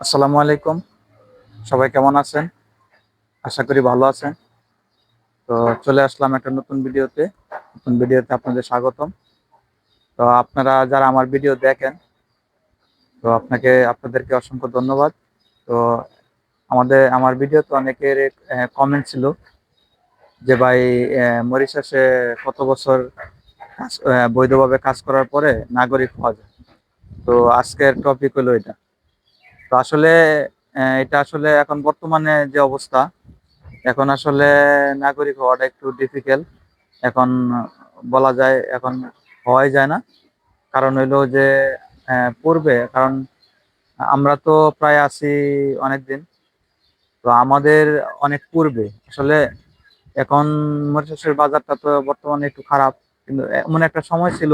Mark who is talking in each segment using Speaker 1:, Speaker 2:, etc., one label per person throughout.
Speaker 1: আসসালামু আলাইকুম। সবাই কেমন আছেন? আশা করি ভালো আছেন। তো চলে আসলাম একটা নতুন ভিডিওতে। নতুন ভিডিওতে আপনাদের স্বাগতম। তো আপনারা যারা আমার ভিডিও দেখেন, তো আপনাকে, আপনাদেরকে অসংখ্য ধন্যবাদ। তো আমাদের, আমার ভিডিওতে অনেকের কমেন্ট ছিল যে ভাই মরিশাসে কত বছর বৈধভাবে কাজ করার পরে নাগরিক হওয়া যায়। তো আজকের টপিক হলো এটা। তো আসলে এটা আসলে এখন বর্তমানে যে অবস্থা, এখন আসলে নাগরিক হওয়াটা একটু ডিফিকাল্ট এখন বলা যায়, এখন হওয়াই যায় না। কারণ হইল যে পূর্বে কারণ আমরা তো প্রায় আছি অনেকদিন। তো আমাদের অনেক পূর্বে আসলে এখন মরিশাসের বাজারটা তো বর্তমানে একটু খারাপ, কিন্তু এমন একটা সময় ছিল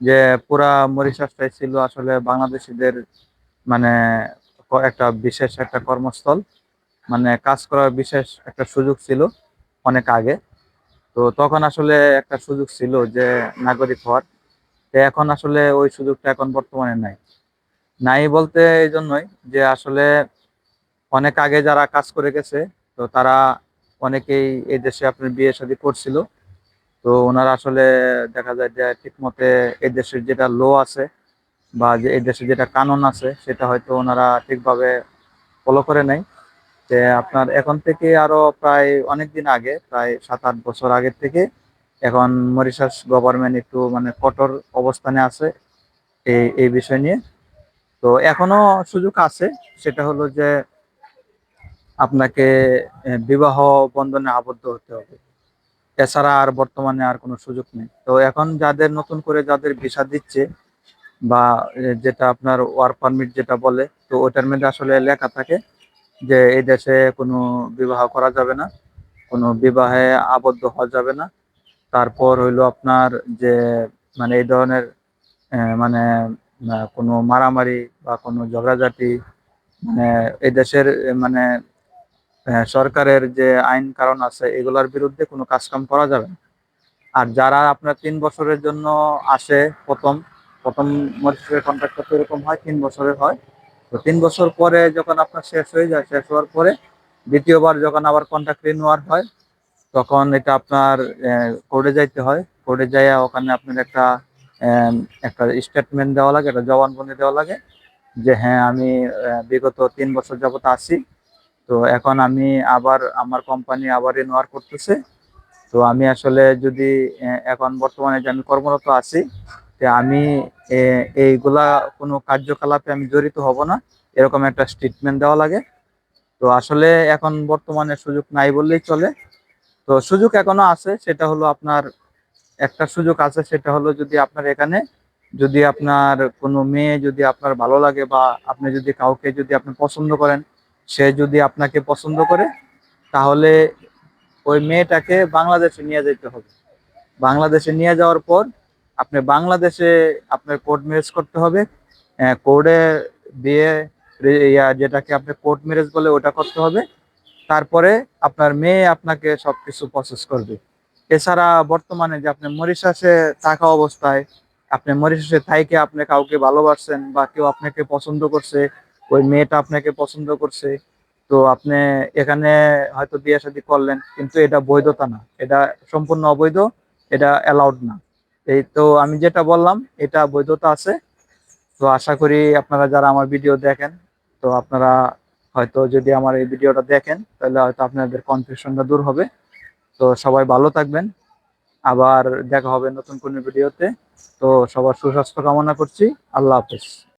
Speaker 1: যে পুরা মরিশাসটাই ছিল আসলে বাংলাদেশিদের মানে একটা বিশেষ একটা কর্মস্থল। মানে কাজ করার বিশেষ একটা সুযোগ ছিল অনেক আগে। তো তখন আসলে একটা সুযোগ ছিল যে নাগরিক হওয়ার। তো এখন আসলে ওই সুযোগটা এখন বর্তমানে নাই। নাই বলতে এই জন্যই যে আসলে অনেক আগে যারা কাজ করে গেছে, তো তারা অনেকেই এই দেশে আপনার বিয়ে শাদী করছিল। তো ওনারা আসলে দেখা যায় যে ঠিক মতে এই দেশের যেটা লো আছে বা যে এই দেশে যেটা কানুন আছে, সেটা হয়তো ওনারা ঠিকভাবে ফলো করে নাই। যে আপনার এখন থেকে আরও প্রায় অনেক দিন আগে, প্রায় সাত আট বছর আগের থেকে এখন মরিশাস গভর্নমেন্ট একটু মানে কঠোর অবস্থানে আছে এই এই বিষয় নিয়ে। তো এখনও সুযোগ আছে, সেটা হলো যে আপনাকে বিবাহ বন্ধনে আবদ্ধ হতে হবে। এছাড়া আর বর্তমানে আর কোনো সুযোগ নেই। তো এখন যাদের নতুন করে যাদের ভিসা দিচ্ছে বা যেটা আপনার ওয়ার্ক পারমিট যেটা বলে, তো ওটার মধ্যে আসলে লেখা থাকে যে এই দেশে কোনো বিবাহ করা যাবে না, কোনো বিবাহে আবদ্ধ হওয়া যাবে না। তারপর হইল আপনার যে মানে এই ধরনের মানে কোনো মারামারি বা কোনো ঝগড়াঝাটি মানে এই দেশের মানে সরকারের যে আইন কারণ আছে, এগুলোর বিরুদ্ধে কোনো কাজকাম করা যাবে না। আর যারা আপনার তিন বছরের জন্য আসে প্রথম প্রথম মরিচের কন্ট্রাক্টটা তো এরকম হয়, তিন বছরের হয়। তো তিন বছর পরে যখন আপনার শেষ হয়ে যায়, শেষ হওয়ার পরে দ্বিতীয়বার যখন আবার কন্ট্রাক্ট রিনিউয়ার হয়, তখন এটা আপনার কোর্টে যাইতে হয়। কোর্টে যাইয়া ওখানে আপনার একটা একটা স্টেটমেন্ট দেওয়া লাগে, একটা জবানবন্দি দেওয়া লাগে যে হ্যাঁ আমি বিগত তিন বছর যাবত আসি তো এখন আমি আবার, আমার কোম্পানি আবার রিনিউয়ার করতেছে। তো আমি আসলে যদি এখন বর্তমানে যে আমি কর্মরত আছি যে আমি এইগুলা কোনো কার্যকলাপে আমি জড়িত হব না। এরকম একটা স্টেটমেন্ট দেওয়া লাগে। তো আসলে এখন বর্তমানে সুযোগ নাই বললেই চলে। তো সুযোগ এখনও আছে, সেটা হলো আপনার, একটা সুযোগ আছে, সেটা হলো যদি আপনার এখানে, যদি আপনার কোনো মেয়ে যদি আপনার ভালো লাগে বা আপনি যদি কাউকে যদি আপনি পছন্দ করেন, সে যদি আপনাকে পছন্দ করে, তাহলে ওই মেয়েটাকে বাংলাদেশে নিয়ে যেতে হবে। বাংলাদেশে নিয়ে যাওয়ার পর আপনি বাংলাদেশে আপনার কোর্ট ম্যারেজ করতে হবে। কোর্টে ইয়া, যেটাকে আপনি কোর্ট ম্যারেজ বলে ওটা করতে হবে। তারপরে আপনার মেয়ে আপনাকে সবকিছু প্রসেস করবে। এছাড়া বর্তমানে যে আপনি মরিশাসে থাকা অবস্থায়, আপনি মরিশাসে থাইকে আপনি কাউকে ভালোবাসছেন বা কেউ আপনাকে পছন্দ করছে, ওই মেয়েটা আপনাকে পছন্দ করছে, তো আপনি এখানে হয়তো বিয়ে শাদী করলেন, কিন্তু এটা বৈধতা না। এটা সম্পূর্ণ অবৈধ, এটা অ্যালাউড না। এই তো আমি যেটা বললাম, এটা বৈধতা আছে। তো আশা করি আপনারা যারা আমার ভিডিও দেখেন, তো আপনারা হয়তো যদি আমার এই ভিডিওটা দেখেন, তাহলে হয়তো আপনাদের কনফিউশনটা দূর হবে। তো সবাই ভালো থাকবেন। আবার দেখা হবে নতুন কোনো ভিডিওতে। তো সবার সুস্বাস্থ্য কামনা করছি। আল্লাহ হাফেজ।